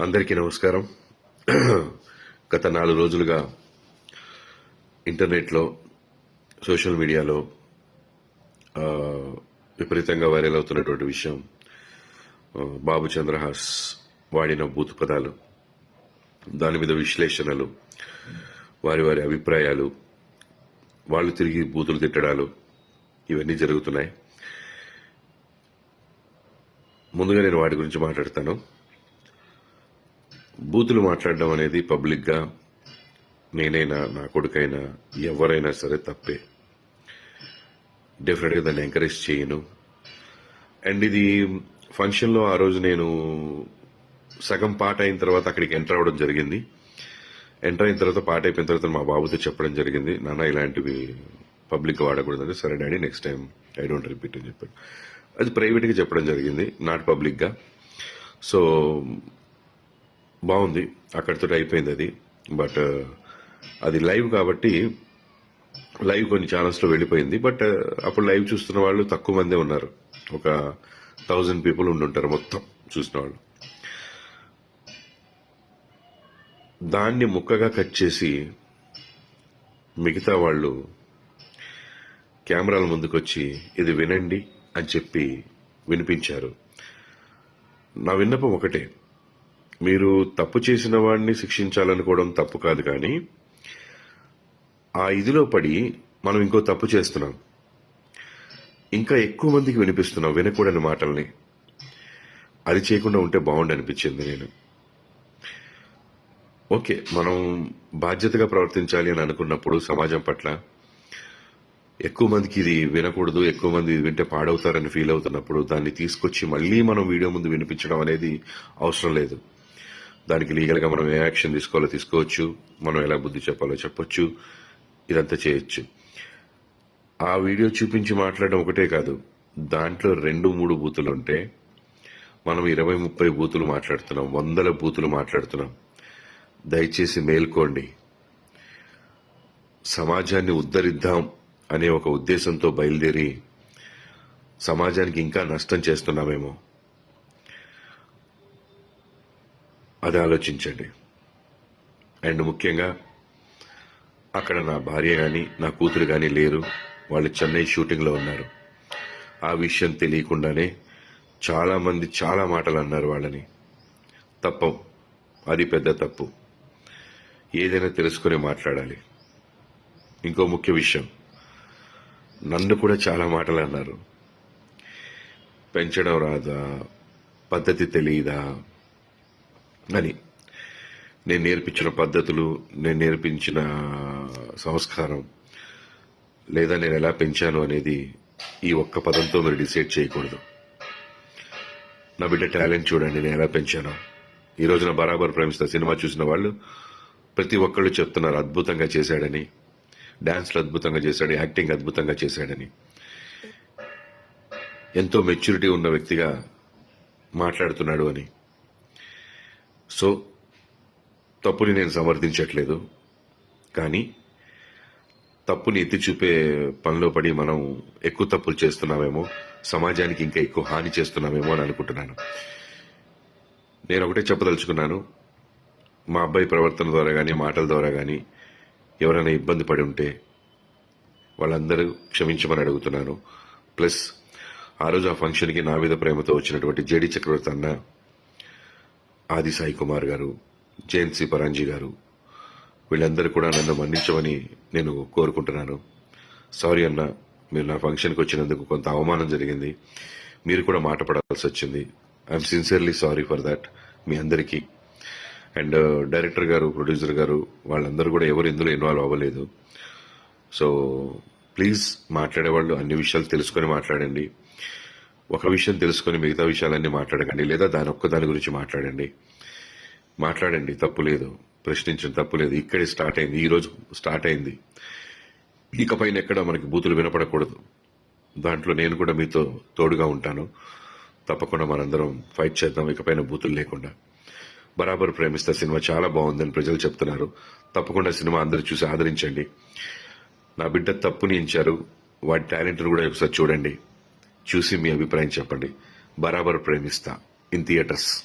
అందరికీ నమస్కారం. గత నాలుగు రోజులుగా ఇంటర్నెట్లో సోషల్ మీడియాలో విపరీతంగా వైరల్ అవుతున్నటువంటి విషయం బాబు చంద్రహాస్ వాడిన బూత్ పదాలు దాని మీద విశ్లేషణలు వారి వారి అభిప్రాయాలు వాళ్ళు తిరిగి బూతులు తిట్టడాలు ఇవన్నీ జరుగుతున్నాయి. ముందుగా నేను వాటి గురించి మాట్లాడతాను. బూతులు మాట్లాడడం అనేది పబ్లిక్గా నేనైనా నా కొడుకైనా ఎవరైనా సరే తప్పే. డెఫినెట్గా దాన్ని ఎంకరేజ్ చేయను. అండ్ ఇది ఫంక్షన్లో ఆ రోజు నేను సగం పాట అయిన తర్వాత అక్కడికి ఎంటర్ అవ్వడం జరిగింది. ఎంటర్ అయిన తర్వాత పాట అయిపోయిన తర్వాత మా బాబుతో చెప్పడం జరిగింది. నాన్న ఇలాంటివి పబ్లిక్ వాడకూడదంటే సరే daddy next time I don't repeat అని చెప్పాడు. అది ప్రైవేట్గా చెప్పడం జరిగింది నాట్ పబ్లిక్గా సో బాగుంది. అక్కడితో అయిపోయింది అది. బట్ అది లైవ్ కాబట్టి లైవ్ కొన్ని ఛానల్స్లో వెళ్ళిపోయింది. బట్ అప్పుడు లైవ్ చూస్తున్న వాళ్ళు తక్కువ మందే ఉన్నారు. ఒక థౌజండ్ పీపుల్ ఉండుంటారు మొత్తం చూసిన వాళ్ళు. దాన్ని ముక్కగా కట్ చేసి మిగతా వాళ్ళు కెమెరాల ముందుకొచ్చి ఇది వినండి అని చెప్పి వినిపించారు. నా విన్నపం ఒకటే. మీరు తప్పు చేసిన వాడిని శిక్షించాలనుకోవడం తప్పు కాదు కానీ ఆ ఇదిలో పడి మనం ఇంకో తప్పు చేస్తున్నాం. ఇంకా ఎక్కువ మందికి వినిపిస్తున్నాం వినకూడని మాటల్ని. అది చేయకుండా ఉంటే బాగుండి అనిపించింది నేను. ఓకే మనం బాధ్యతగా ప్రవర్తించాలి అని అనుకున్నప్పుడు సమాజం పట్ల ఎక్కువ మందికి ఇది వినకూడదు ఎక్కువ మంది ఇది వింటే పాడవుతారని ఫీల్ అవుతున్నప్పుడు దాన్ని తీసుకొచ్చి మళ్ళీ మనం వీడియో ముందు వినిపించడం అనేది అవసరం లేదు. దానికి లీగల్గా మనం ఏ యాక్షన్ తీసుకోవాలో తీసుకోవచ్చు మనం ఎలా బుద్ధి చెప్పాలో చెప్పొచ్చు ఇదంతా చేయొచ్చు. ఆ వీడియో చూపించి మాట్లాడడం ఒకటే కాదు దాంట్లో రెండు మూడు బూతులు ఉంటే మనం ఇరవై ముప్పై బూతులు మాట్లాడుతున్నాం వందల బూతులు మాట్లాడుతున్నాం. దయచేసి మేల్కోండి. సమాజాన్ని ఉద్ధరిద్దాం అనే ఒక ఉద్దేశంతో బయలుదేరి సమాజానికి ఇంకా నష్టం చేస్తున్నామేమో అది ఆలోచించండి. అండ్ ముఖ్యంగా అక్కడ నా భార్య కానీ నా కూతురు కానీ లేరు. వాళ్ళు చెన్నై షూటింగ్లో ఉన్నారు. ఆ విషయం తెలియకుండానే చాలామంది చాలా మాటలు అన్నారు వాళ్ళని. తప్పం. అది పెద్ద తప్పు. ఏదైనా తెలుసుకుని మాట్లాడాలి. ఇంకో ముఖ్య విషయం. నన్ను కూడా చాలా మాటలు అన్నారు. పెంచడం రాదా? పద్ధతి తెలియదా అని. నేను నేర్పించిన పద్ధతులు నేను నేర్పించిన సంస్కారం లేదా నేను ఎలా పెంచాను అనేది ఈ ఒక్క పదంతో మీరు డిసైడ్ చేయకూడదు. నా బిడ్డ టాలెంట్ చూడండి నేను ఎలా పెంచాను. ఈ రోజున బరాబర్ ప్రేమిస్తా సినిమా చూసిన వాళ్ళు ప్రతి ఒక్కళ్ళు చెప్తున్నారు అద్భుతంగా చేశాడని. డ్యాన్స్లు అద్భుతంగా చేశాడు యాక్టింగ్ అద్భుతంగా చేశాడని. ఎంతో మెచ్యూరిటీ ఉన్న వ్యక్తిగా మాట్లాడుతున్నాడు అని. సో తప్పుని నేను సమర్థించట్లేదు. కానీ తప్పుని ఎత్తి చూపే పనిలో పడి మనం ఎక్కువ తప్పులు చేస్తున్నామేమో సమాజానికి ఇంకా ఎక్కువ హాని చేస్తున్నామేమో అని అనుకుంటున్నాను. నేను ఒకటే చెప్పదలుచుకున్నాను. మా అబ్బాయి ప్రవర్తన ద్వారా కానీ మాటల ద్వారా కానీ ఎవరైనా ఇబ్బంది పడి ఉంటే వాళ్ళందరూ క్షమించమని అడుగుతున్నాను. ప్లస్ ఆ రోజు ఆ ఫంక్షన్కి నా మీద ప్రేమతో వచ్చినటువంటి జేడి చక్రవర్తి అన్న ఆది సాయి కుమార్ గారు జయంత్ సి పరాంజీ గారు వీళ్ళందరూ కూడా నన్ను మన్నించమని నేను కోరుకుంటున్నాను. సారీ అన్న మీరు నా ఫంక్షన్కి వచ్చినందుకు కొంత అవమానం జరిగింది. మీరు కూడా మాట పడాల్సి వచ్చింది. I'm sincerely sorry for that మీ అందరికీ. అండ్ డైరెక్టర్ uh, గారు ప్రొడ్యూసర్ గారు వాళ్ళందరూ కూడా ఎవరు ఇందులో ఇన్వాల్వ్ అవ్వలేదు. సో ప్లీజ్ మాట్లాడేవాళ్ళు అన్ని విషయాలు తెలుసుకొని మాట్లాడండి. ఒక విషయం తెలుసుకొని మిగతా విషయాలన్నీ మాట్లాడకండి లేదా దాని ఒక్క దాని గురించి మాట్లాడండి. మాట్లాడండి తప్పు లేదు. ప్రశ్నించిన తప్పు లేదు. ఇక్కడే స్టార్ట్ అయింది. ఈరోజు స్టార్ట్ అయింది. ఇకపైన ఎక్కడ మనకి బూతులు వినపడకూడదు. దాంట్లో నేను కూడా మీతో తోడుగా ఉంటాను. తప్పకుండా మనందరం ఫైట్ చేద్దాం. ఇకపైన బూతులు లేకుండా. బరాబర్ ప్రేమిస్తా సినిమా చాలా బాగుందని ప్రజలు చెప్తున్నారు. తప్పకుండా సినిమా అందరూ చూసి ఆదరించండి. నా బిడ్డ తప్పుని ఇచ్చారు వాటి టాలెంట్ను కూడా ఒకసారి చూడండి. చూసి మీ అభిప్రాయం చెప్పండి. బరాబర్ ప్రేమిస్తా. In theatres.